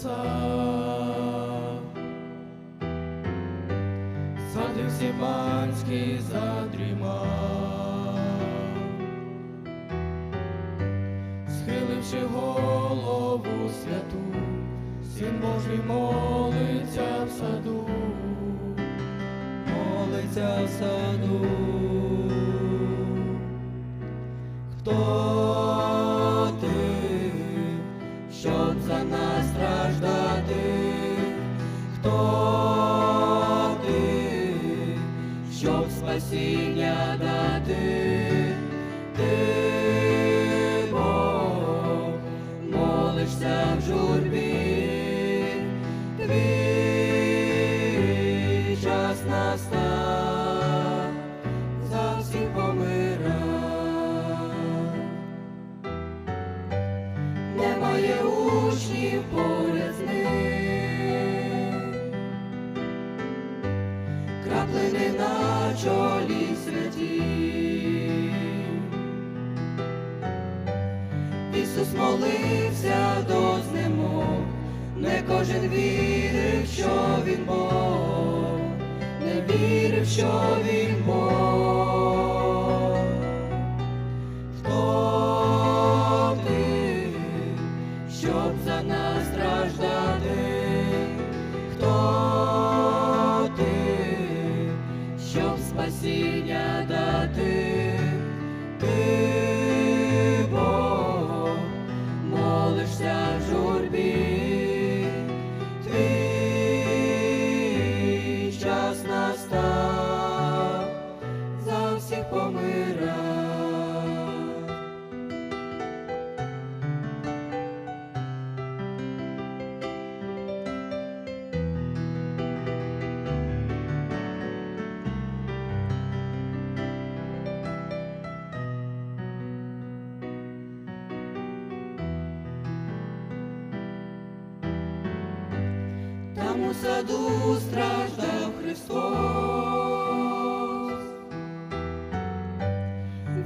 Садик Сібанський задрімав, схиливши голову святу, син Божий молиться в саду, молиться в саду. Спасіння дати? Ти Бог, молишся в журбі, Ісус молився до знемог, не кожен вірив, що він Бог, не вірив, що він Бог. У саду страждав Христос,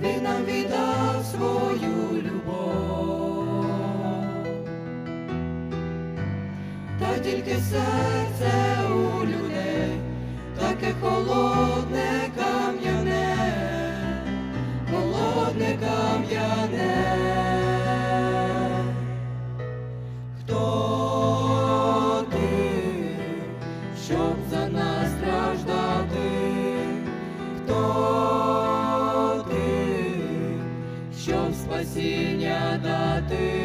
Він нам віддав свою любов, та тільки серце у людей таке холодне кам'яне, холодне кам'яне. Хто спасіння дати?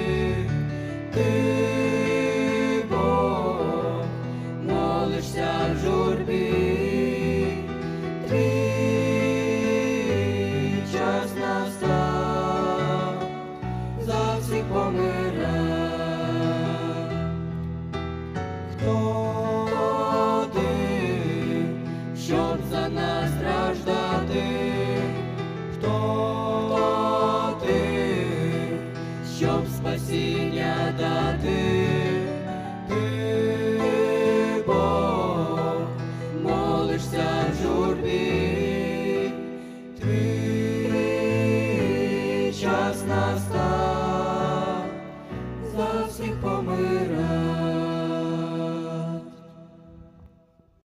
far.